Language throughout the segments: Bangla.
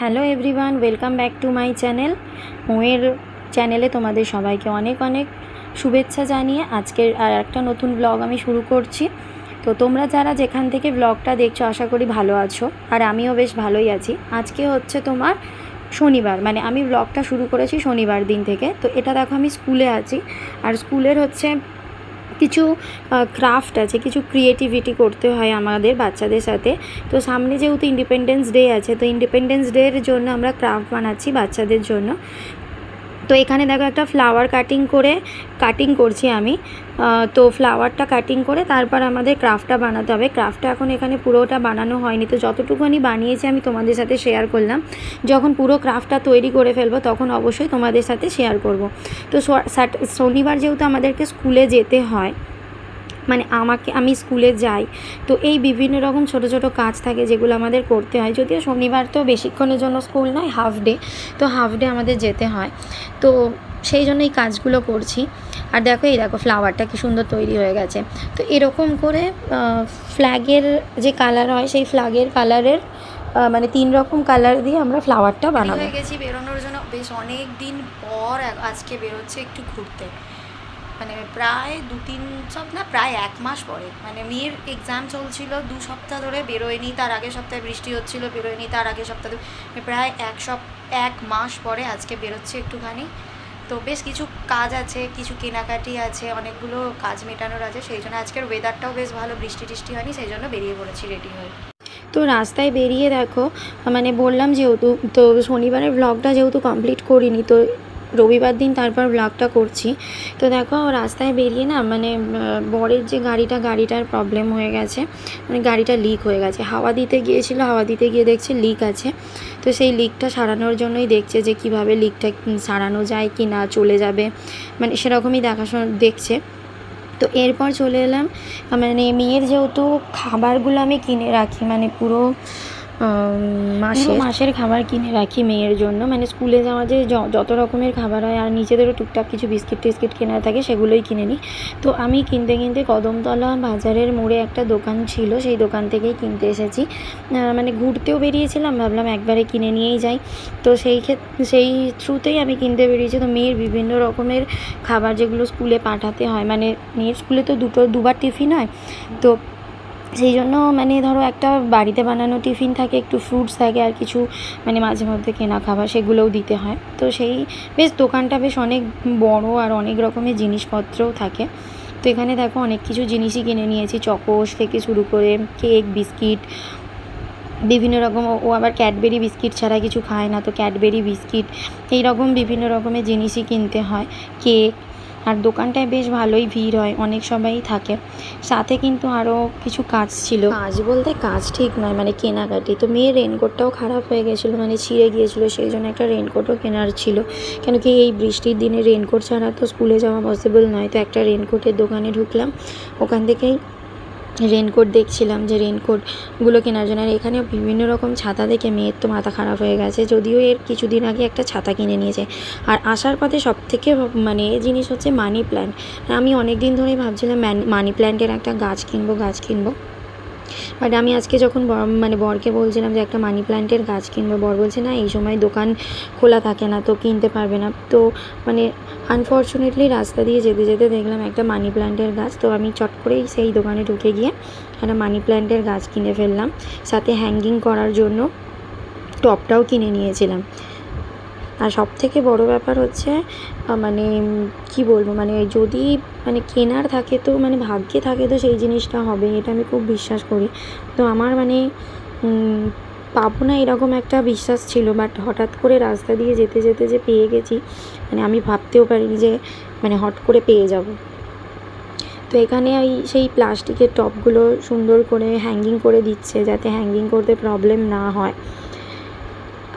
Hello everyone, welcome back to my channel. মোয়ের চ্যানেলে তোমাদের সবাইকে অনেক অনেক শুভেচ্ছা জানিয়ে আজকের আর একটা নতুন ব্লগ আমি শুরু করছি। তো তোমরা যারা যেখান থেকে ব্লগটা দেখছ, আশা করি ভালো আছো আর আমিও বেশ ভালোই আছি। আজকে হচ্ছে তোমার শনিবার মানে আমি ব্লগটা শুরু করেছি শনিবার দিন থেকে। তো এটা দেখো আমি স্কুলে আছি। আর স্কুলের হচ্ছে কিছু ক্রাফট আছে, কিছু ক্রিয়েটিভিটি করতে হয় আমাদের বাচ্চাদের সাথে। তো সামনে যেহেতু ইন্ডিপেন্ডেন্স ডে আছে, তো ইন্ডিপেন্ডেন্স ডের জন্য আমরা ক্রাফট বানাচ্ছি বাচ্চাদের জন্য। তো এখানে দেখো একটা ফ্লাওয়ার কাটিং করে কাটিং করছি আমি। তো ফ্লাওয়ারটা কাটিং করে তারপর আমাদের ক্রাফটটা বানাতে হবে। ক্রাফটটা এখন এখানে পুরোটা বানানো হয়নি। তো যতটুকুনি বানিয়েছি আমি তোমাদের সাথে শেয়ার করলাম। যখন পুরো ক্রাফটটা তৈরি করে ফেলব তখন অবশ্যই তোমাদের সাথে শেয়ার করব। তো শনিবার যেহেতু আমাদেরকে স্কুলে যেতে হয় মানে আমাকে আমি স্কুলে যাই। তো এই বিভিন্ন রকম ছোট ছোট কাজ থাকে যেগুলো আমাদের করতে হয়। যদিও শনিবার তো বেশিক্ষণের জন্য স্কুল নয় হাফ ডে তো হাফ ডে আমাদের যেতে হয়। তো সেই জন্য এই কাজগুলো করছি। আর দেখো এই দেখো ফ্লাওয়ারটা কি সুন্দর তৈরি হয়ে গেছে। তো এরকম করে ফ্ল্যাগের যে কালার হয় সেই ফ্ল্যাগের কালারের মানে তিন রকম কালার দিয়ে আমরা ফ্লাওয়ারটা বানাবো। গেছি বেরোনোর জন্য। বেশ অনেক দিন পর আজকে বেরোচ্ছে একটু ঘুরতে। মানে প্রায় দু তিন সব না প্রায় এক মাস পরে। মানে মেয়ের এক্সাম চলছিল দু সপ্তাহ ধরে, বেরোয়নি, তার আগের সপ্তাহে বৃষ্টি হচ্ছিল, বেরোয়নি, তার আগের সপ্তাহে মানে প্রায় এক সপ, এক মাস পরে আজকে বেরোচ্ছে একটুখানি। তো বেশ কিছু কাজ আছে, কিছু কেনাকাটি আছে, অনেকগুলো কাজ মেটানোর আছে। সেই জন্য আজকের ওয়েদারটাও বেশ ভালো, বৃষ্টি টিষ্টি হয়নি, সেই জন্য বেরিয়ে পড়েছি রেডি হয়ে। তো রাস্তায় বেরিয়ে দেখো মানে বললাম যেহেতু, তো শনিবারের ব্লগটা যেহেতু কমপ্লিট করিনি, তো রবিবার দিন তারপর ব্লগটা করছি। তো দেখো রাস্তায় বেরিয়ে না মানে বরের যে গাড়িটা, গাড়িটার প্রবলেম হয়ে গেছে। মানে গাড়িটা লিক হয়ে গেছে। হাওয়া দিতে গিয়েছিল, হাওয়া দিতে গিয়ে দেখছে লিক আছে। তো সেই লিকটা সারানোর জন্যই দেখছে যে কীভাবে লিকটা সারানো যায় কি না, চলে যাবে। মানে সেরকমই দেখাশোনা, দেখছে। তো এরপর চলে এলাম। মানে মেয়ের যেহেতু খাবারগুলো আমি কিনে রাখি মানে পুরো মাসে মাসের। খাবার কিনে রাখি মেয়ের জন্য। মানে স্কুলে যাওয়া যে যত রকমের খাবার হয় আর নিজেদেরও টুকটাক কিছু বিস্কিট টিস্কিট কেনা থাকে সেগুলোই কিনে নিই। তো আমি কিনতে কিনতে কদমতলা বাজারের মোড়ে একটা দোকান ছিল, সেই দোকান থেকেই কিনতে এসেছি। মানে ঘুরতেও বেরিয়েছিলাম, ভাবলাম একবারে কিনে নিয়েই যাই। তো সেই ক্ষেত্রে সেই থ্রুতেই আমি কিনতে বেরিয়েছি। তো মেয়ের বিভিন্ন রকমের খাবার যেগুলো স্কুলে পাঠাতে হয় মানে মেয়ের স্কুলে তো দুটো, দুবার টিফিন হয়। তো সেই জন্য মানে ধরো একটা বাড়িতে বানানো টিফিন থাকে, একটু ফ্রুটস থাকে আর কিছু মানে মাঝে মধ্যে কেনা খাবার সেগুলোও দিতে হয়। তো সেই বেশ দোকানটা বেশ অনেক বড় আর অনেক রকমের জিনিসপত্রও থাকে। তো এখানে দেখো অনেক কিছু জিনিসই কিনে নিয়েছি, চকোস থেকে শুরু করে কেক, বিস্কিট, বিভিন্ন রকম, ও- আবার ক্যাডবেরি বিস্কিট ছাড়া কিছু খায় না, তো ক্যাডবেরি বিস্কিট এই রকম বিভিন্ন রকমের জিনিসই কিনতে হয়। কেক আর দোকানটায় বেশ ভালোই ভিড় হয়, অনেক সবাই থাকে। সাথে কিন্তু আরও কিছু কাজ ছিল। কাজ বলতে কাজ ঠিক নয় মানে কেনাকাটি। তো মেয়ের রেনকোটটাও খারাপ হয়ে গেছিল মানে ছিঁড়ে গিয়েছিল, সেই জন্য একটা রেনকোটও কেনার ছিল। কেন কি এই বৃষ্টির দিনে রেনকোট ছাড়া তো স্কুলে যাওয়া পসিবল নয়। তো একটা রেনকোটের দোকানে ঢুকলাম। ওখান থেকেই রেনকোট দেখছিলাম যে রেনকোটগুলো কেনার জন্য। আর এখানেও বিভিন্ন রকম ছাতা দেখে মেয়ের তো মাথা খারাপ হয়ে গেছে, যদিও এর কিছুদিন আগে একটা ছাতা কিনে নিয়েছে। আর আসার পথে সব থেকে মানে জিনিস হচ্ছে মানি প্ল্যান্ট আমি অনেক দিন ধরেই ভাবছিলাম মানি প্ল্যান্টের একটা গাছ কিনবো গাছ কিনবো। বাট আমি আজকে যখন মানে বরকে বলছিলাম যে একটা মানি প্ল্যান্টের গাছ কিনবো, বর বলছে, না, এই সময় দোকান খোলা থাকে না, তো কিনতে পারবে না। তো মানে আনফর্চুনেটলি রাস্তা দিয়ে যেতে যেতে দেখলাম একটা মানি প্ল্যান্টের গাছ, তো আমি চট করেই সেই দোকানে ঢুকে গিয়ে একটা মানি প্ল্যান্টের গাছ কিনে ফেললাম। সাথে হ্যাঙ্গিং করার জন্য টপটাও কিনে নিয়েছিলাম। আর সব থেকে বড় ব্যাপার হচ্ছে মানে কি বলব মানে যদি মানে কেনার থাকে তো মানে ভাগ্যে থাকে তো সেই জিনিসটা হবে, এটা আমি খুব বিশ্বাস করি। তো আমার মানে পাবো না এরকম একটা বিশ্বাস ছিল বাট হঠাৎ করে রাস্তা দিয়ে যেতে যেতে যে পেয়ে গেছি মানে আমি ভাবতেও পারিনি যে মানে হট করে পেয়ে যাব। তো এখানে ওই সেই প্লাস্টিকের টপগুলো সুন্দর করে হ্যাঙ্গিং করে দিচ্ছে, যাতে হ্যাঙ্গিং করতে প্রবলেম না হয়।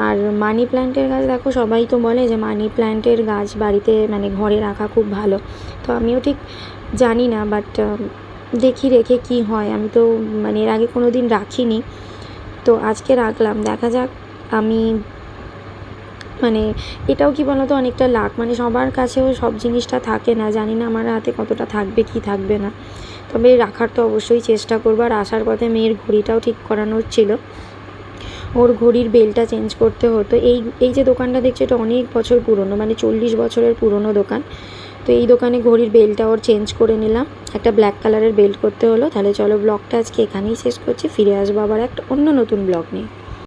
আর মানি প্ল্যান্টের গাছ দেখো, সবাই তো বলে যে মানি প্ল্যান্টের গাছ বাড়িতে মানে ঘরে রাখা খুব ভালো। তো আমিও ঠিক জানি না বাট দেখি, রেখে কি হয়। আমি তো মানে এর আগে কোনো দিন রাখিনি। তো আজকে রাখলাম। দেখা যাক আমি মানে এটাও কি বলতো, অনেকটা লাক মানে সবার কাছেও সব জিনিসটা থাকে না। জানি না আমার হাতে কতটা থাকবে, কি থাকবে না। তবে রাখার তো অবশ্যই চেষ্টা করব। আর আসার পথে মেয়ের ঘড়িটাও ঠিক করানোর ছিল। ওর ঘড়ির বেলটা চেঞ্জ করতে হতো। এই এই যে দোকানটা দেখছি, এটা অনেক বছর পুরনো মানে চল্লিশ বছরের পুরনো দোকান। তো এই দোকানে ঘড়ির বেলটা ওর চেঞ্জ করে নিলাম। একটা ব্ল্যাক কালারের বেল্ট করতে হলো। তাহলে চলো ব্লগটা আজকে এখানেই শেষ করছি। ফিরে আসব আবার একটা অন্য নতুন ব্লগ নিয়ে।